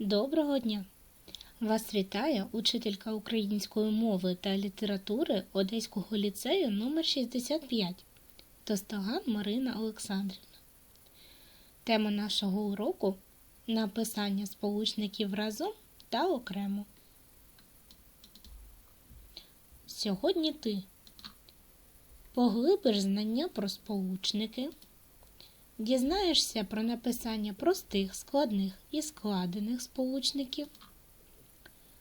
Доброго дня! Вас вітає учителька української мови та літератури Одеського ліцею номер 65 Тостоган Марина Олександрівна. Тема нашого уроку написання сполучників разом та окремо. Сьогодні ти поглибиш знання про сполучники. Дізнаєшся про написання простих, складних і складених сполучників.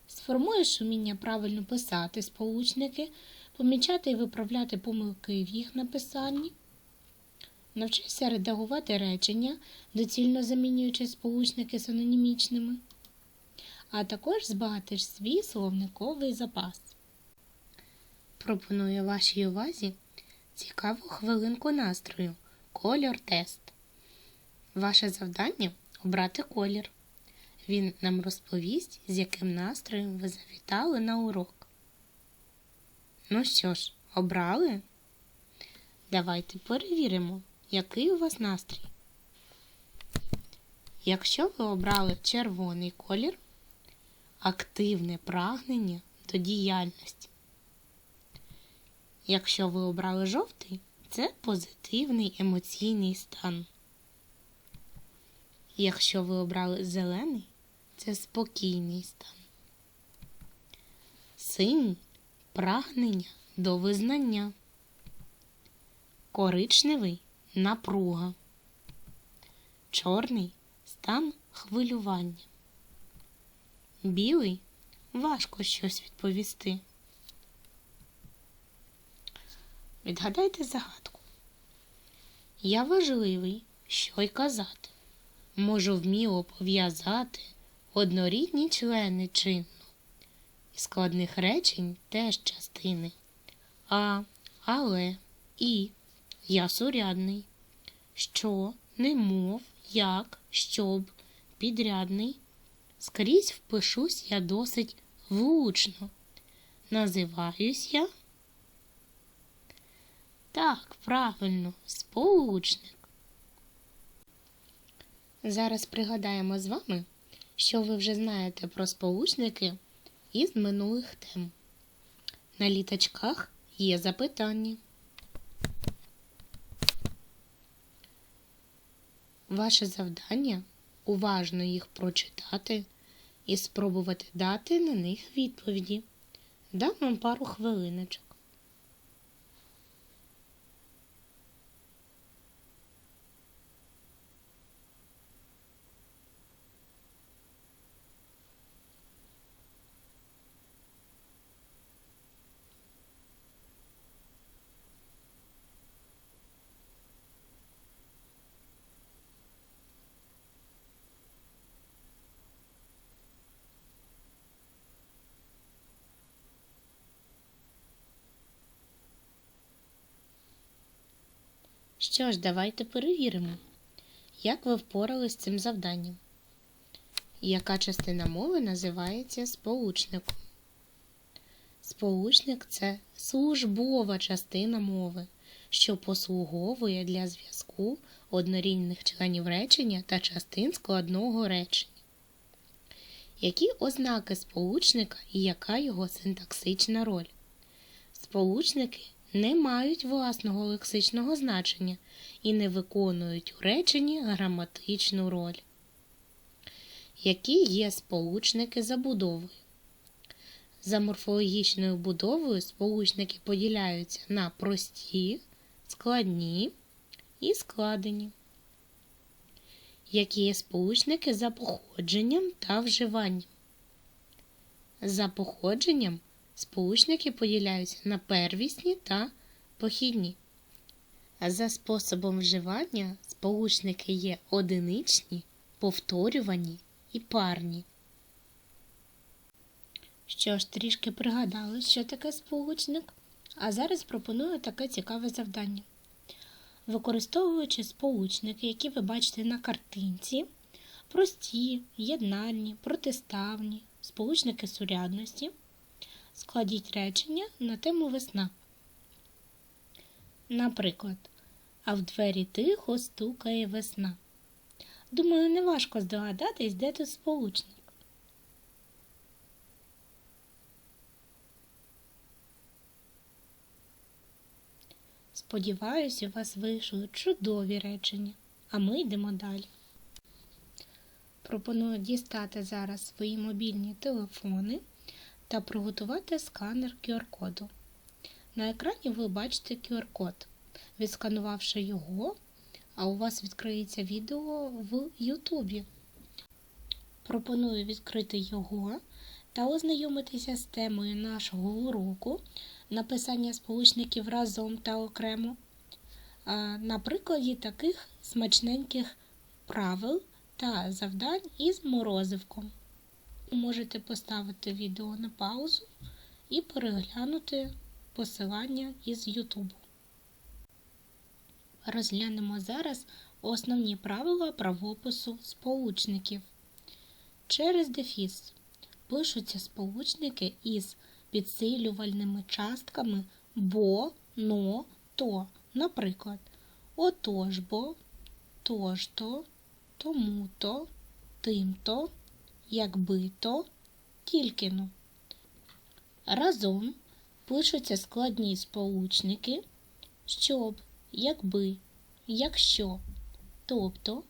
Сформуєш уміння правильно писати сполучники, помічати і виправляти помилки в їх написанні. Навчишся редагувати речення, доцільно замінюючи сполучники синонімічними. А також збагатиш свій словниковий запас. Пропоную вашій увазі цікаву хвилинку настрою. Кольор тест. Ваше завдання обрати колір. Він нам розповість, з яким настроєм ви завітали на урок. Ну що ж, обрали? Давайте перевіримо, який у вас настрій. Якщо ви обрали червоний колір, активне прагнення до діяльності. Якщо ви обрали жовтий, це позитивний емоційний стан. Якщо ви обрали зелений, це спокійний стан. Синій прагнення до визнання. Коричневий напруга. Чорний стан хвилювання. Білий важко щось відповісти. Відгадайте загадку. Я важливий, що й казати. Можу вміло пов'язати однорідні члени чинно. І складних речень теж частини. А, але, і, я сурядний. Що, немов, як, щоб, підрядний. Скрізь впишусь я досить влучно. Називаюсь я. Так, правильно, сполучник. Зараз пригадаємо з вами, що ви вже знаєте про сполучники із минулих тем. На літачках є запитання. Ваше завдання уважно їх прочитати і спробувати дати на них відповіді. Дам вам пару хвилиночок. Що ж, давайте перевіримо, як ви впорались з цим завданням. Яка частина мови називається сполучником? Сполучник це службова частина мови, що послуговує для зв'язку однорідних членів речення та частин складного речення. Які ознаки сполучника і яка його синтаксична роль? Сполучники не мають власного лексичного значення і не виконують у реченні граматичну роль. Які є сполучники забудовою? За морфологічною будовою сполучники поділяються на прості, складні і складені. Які є сполучники за походженням та вживанням? За походженням Сполучники поділяються на первісні та похідні. За способом вживання сполучники є одиничні, повторювані і парні. Що ж, трішки пригадали, що таке сполучник, а зараз пропоную таке цікаве завдання. Використовуючи сполучники, які ви бачите на картинці, прості, єднальні, протиставні, сполучники сурядності. Складіть речення на тему весна. Наприклад, а в двері тихо стукає весна. Думаю, неважко здогадатись, де тут сполучник. Сподіваюся, у вас вийшли чудові речення, а ми йдемо далі. Пропоную дістати зараз свої мобільні телефони та приготувати сканер QR-коду. На екрані ви бачите QR-код. Відсканувавши його, а у вас відкриється відео в Ютубі. Пропоную відкрити його та ознайомитися з темою нашого уроку написання сполучників разом та окремо. На прикладі таких смачненьких правил та завдань із морозивком. Можете поставити відео на паузу і переглянути посилання із Ютубу. Розглянемо зараз основні правила правопису сполучників. Через дефіс пишуться сполучники із підсилювальними частками бо, но, то. Наприклад, отож бо, тож то, якби то, тільки но. Разом пишуться складні сполучники, щоб, якби, якщо, тобто,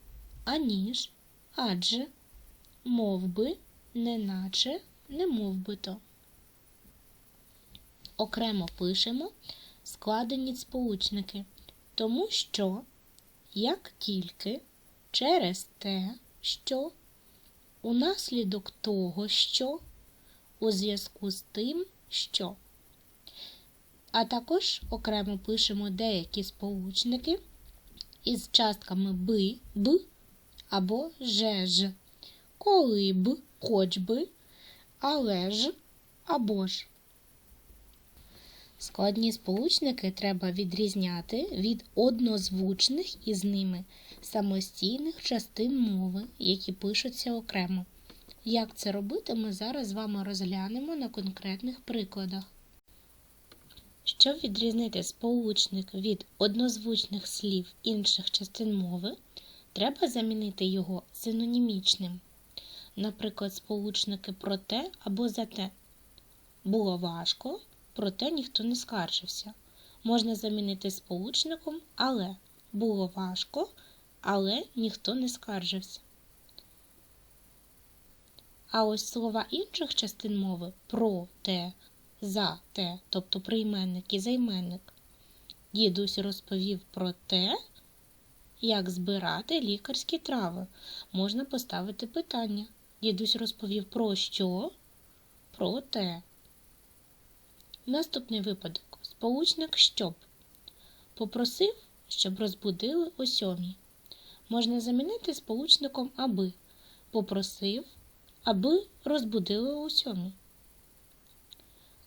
аніж, адже, мов би, неначе, не мов би то. Окремо пишемо складені сполучники, тому що, як тільки, через те, що, унаслідок того, що, у зв'язку з тим, що. А також окремо пишемо деякі сполучники із частками би, б або «жеж», коли б, хоч би, але ж або ж. Складні сполучники треба відрізняти від однозвучних із ними самостійних частин мови, які пишуться окремо. Як це робити, ми зараз з вами розглянемо на конкретних прикладах. Щоб відрізнити сполучник від однозвучних слів інших частин мови, треба замінити його синонімічним. Наприклад, сполучники проте або зате. Було важко, проте ніхто не скаржився. Можна замінити сполучником але. Було важко, але ніхто не скаржився. А ось слова інших частин мови про те, за те, тобто прийменник і займенник. Дідусь розповів про те, як збирати лікарські трави. Можна поставити питання. Дідусь розповів про що? Про те. Наступний випадок. Сполучник щоб. Попросив, щоб розбудили о сьомій. Можна замінити сполучником аби. Попросив, аби розбудили о сьомій.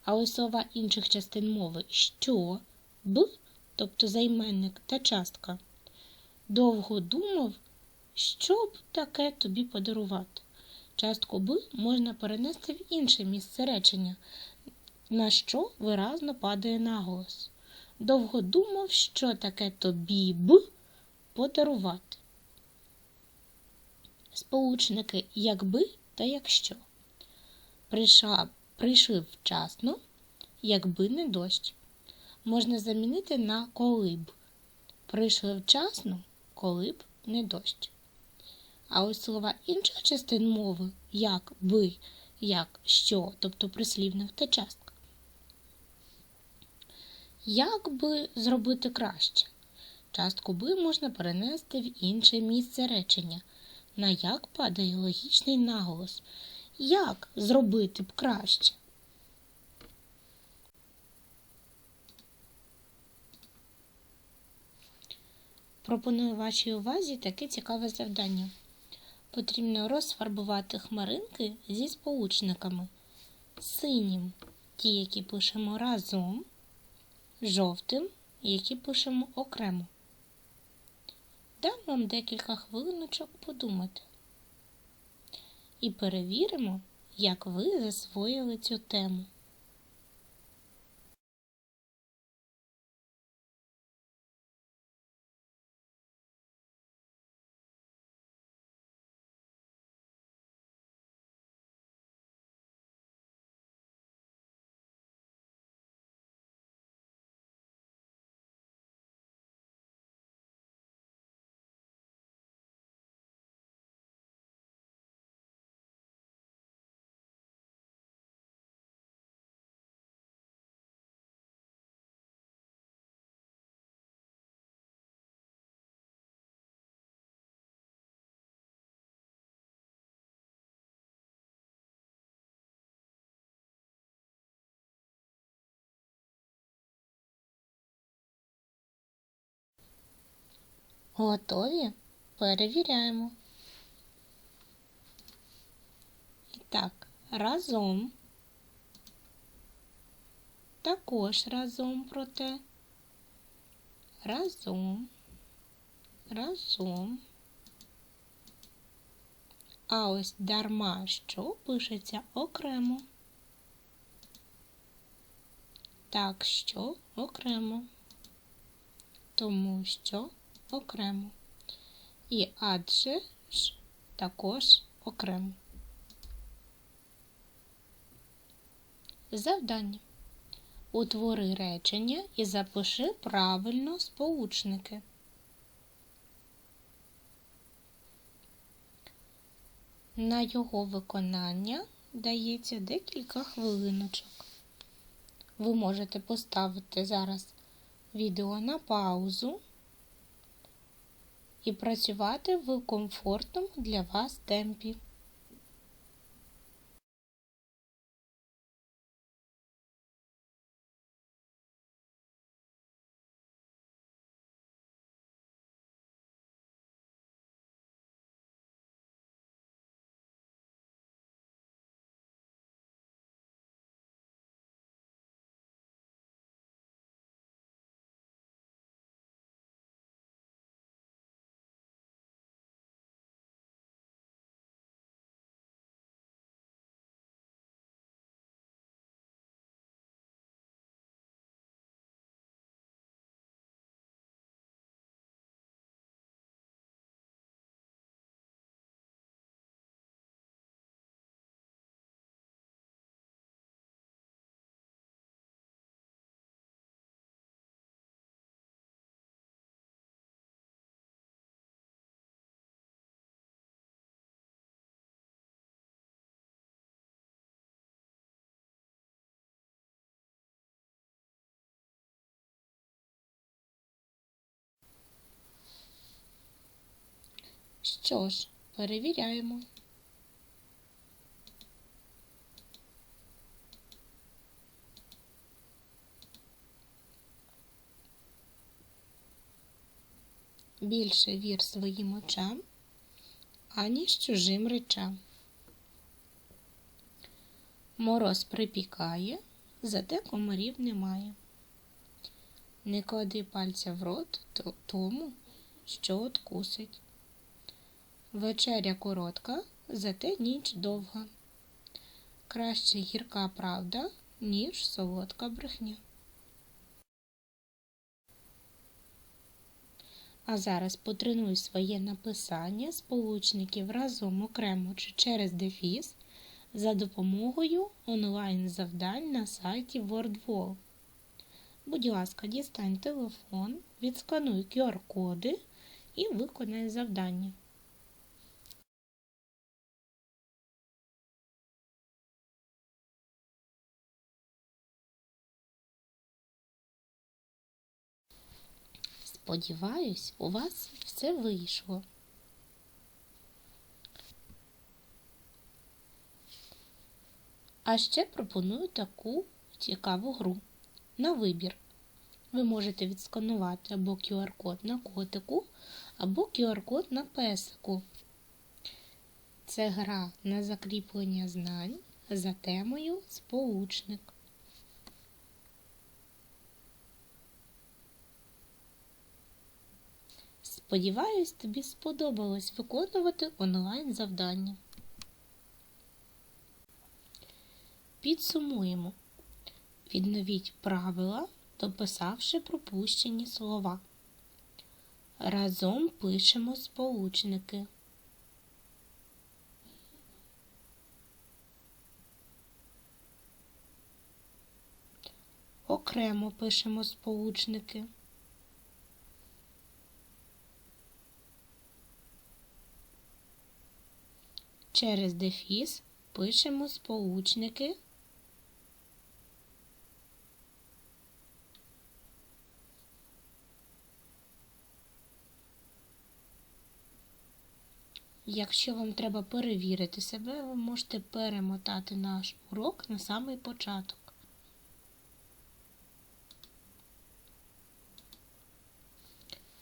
А слова інших частин мови що, б, тобто займенник та частка. Довго думав, що б таке тобі подарувати. Частку Б можна перенести в інше місце речення, на що виразно падає наголос. Довго думав, що таке тобі б подарувати. Сполучники якби та якщо. Прийшла, прийшли вчасно, якби не дощ. Можна замінити на коли б. Прийшли вчасно, коли б не дощ. А ось слова інших частин мови, як би, як що, тобто прислівних та частка. Як би зробити краще? Частку би можна перенести в інше місце речення, на як падає логічний наголос. Як зробити б краще? Пропоную вашій увазі таке цікаве завдання. Потрібно розфарбувати хмаринки зі сполучниками. Синім ті, які пишемо разом, жовтим, які пишемо окремо. Дам вам декілька хвилиночок подумати. І перевіримо, як ви засвоїли цю тему. Готові? Перевіряємо. І так, разом. Також разом проте. Разом. Разом. А ось дарма що пишеться окремо. Так що окремо. Тому що окремо. І адже ж також окремо. Завдання. Утвори речення і запиши правильно сполучники. На його виконання дається декілька хвилиночок. Ви можете поставити зараз відео на паузу і працювати в комфортному для вас темпі. Що ж, перевіряємо. Більше вір своїм очам, аніж чужим речам. Мороз припікає, зате комарів немає. Не клади пальця в рот тому, що откусить. Вечеря коротка, зате ніч довга. Краще гірка правда, ніж солодка брехня. А зараз потренуй своє написання сполучників разом окремо чи через дефіс за допомогою онлайн-завдань на сайті WordWall. Будь ласка, дістань телефон, відскануй QR-коди і виконай завдання. Сподіваюсь, у вас все вийшло. А ще пропоную таку цікаву гру на вибір. Ви можете відсканувати або QR-код на котику, або QR-код на песику. Це гра на закріплення знань за темою сполучник. Сподіваюсь, тобі сподобалось виконувати онлайн завдання. Підсумуємо. Відновіть правила, дописавши пропущені слова. Разом пишемо сполучники. Окремо пишемо сполучники. Через дефіс пишемо сполучники. Якщо вам треба перевірити себе, ви можете перемотати наш урок на самий початок.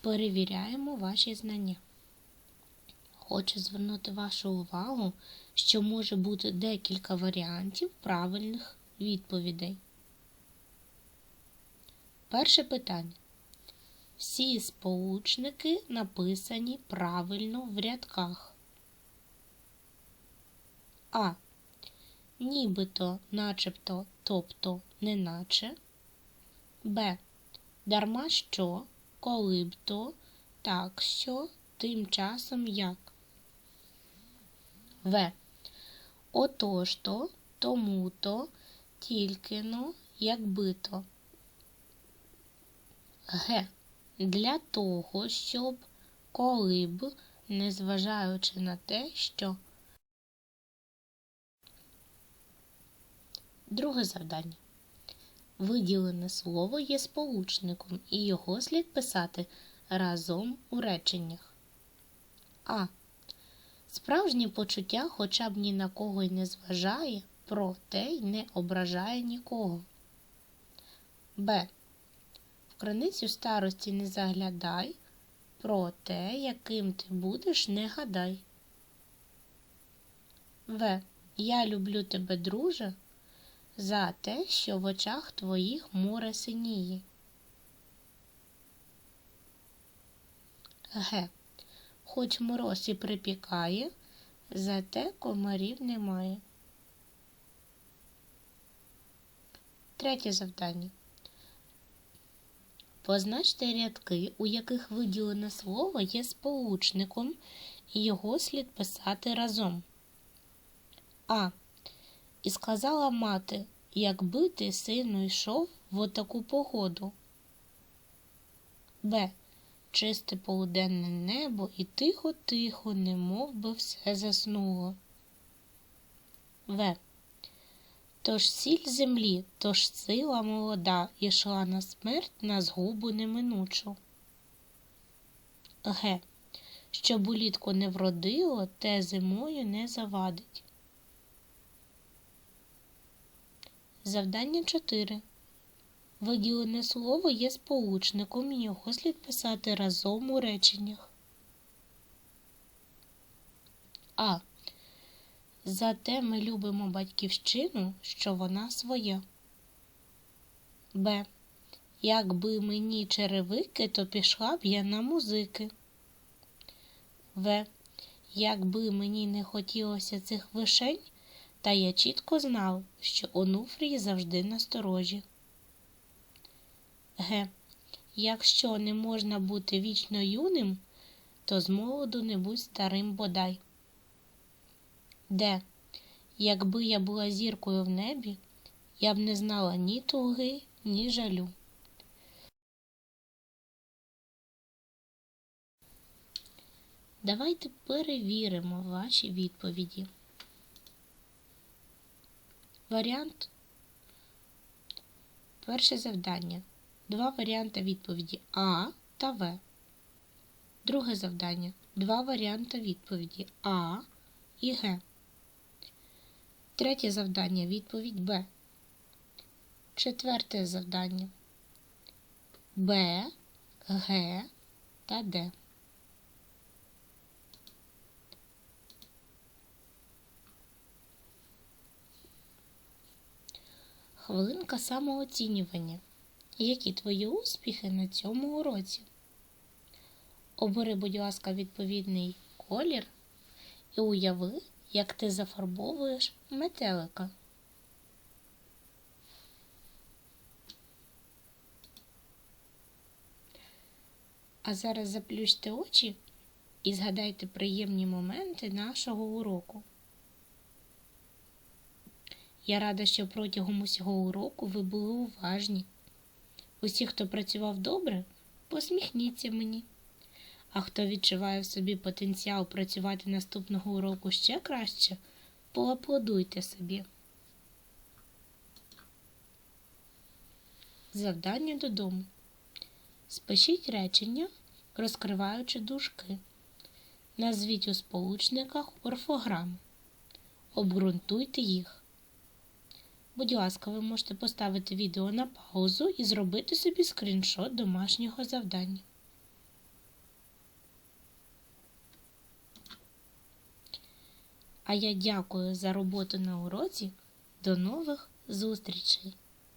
Перевіряємо ваші знання. Хочу звернути вашу увагу, що може бути декілька варіантів правильних відповідей. Перше питання. Всі сполучники написані правильно в рядках. А. Нібито, начебто, тобто, неначе. Б. Дарма що, коли б то, так що, тим часом як. В. Отож то, тому то, тільки но, якби то. Г. Для того, щоб, коли б, незважаючи на те, що. Друге завдання. Виділене слово є сполучником, і його слід писати разом у реченнях. А. Справжнє почуття хоча б ні на кого й не зважає, проте й не ображає нікого. Б. В криницю старості не заглядай, про те, яким ти будеш, не гадай. В. Я люблю тебе, друже, за те, що в очах твоїх море синіє. Г. Хоч мороз і припікає, зате комарів немає. Третє завдання. Позначте рядки, у яких виділене слово є сполучником, і його слід писати разом. А. І сказала мати, якби ти сину йшов в отаку погоду. Б. Чисте полуденне небо і тихо-тихо, немов би все заснуло. В. Тож сіль землі, тож сила молода ішла на смерть на згубу неминучу. Г. Щоб улітку не вродило, те зимою не завадить. Завдання 4. Виділене слово є сполучником, і його слід писати разом у реченнях. А. Зате ми любимо батьківщину, що вона своя. Б. Якби мені черевики, то пішла б я на музики. В. Якби мені не хотілося цих вишень, та я чітко знав, що Онуфрій завжди насторожі. Г. Якщо не можна бути вічно юним, то з молоду не будь старим бодай. Д. Якби я була зіркою в небі, я б не знала ні туги, ні жалю. Давайте перевіримо ваші відповіді. Варіант. Перше завдання. Два варіанти відповіді А та В. Друге завдання. Два варіанти відповіді А і Г. Третє завдання. Відповідь Б. Четверте завдання. Б, Г та Д. Хвилинка самооцінювання. Які твої успіхи на цьому уроці? Обери, будь ласка, відповідний колір і уяви, як ти зафарбовуєш метелика. А зараз заплющте очі і згадайте приємні моменти нашого уроку. Я рада, що протягом усього уроку ви були уважні. Усі, хто працював добре, посміхніться мені. А хто відчуває в собі потенціал працювати наступного уроку ще краще, поаплодуйте собі. Завдання додому. Спишіть речення, розкриваючи дужки. Назвіть у сполучниках орфограми. Обґрунтуйте їх. Будь ласка, ви можете поставити відео на паузу і зробити собі скріншот домашнього завдання. А я дякую за роботу на уроці. До нових зустрічей!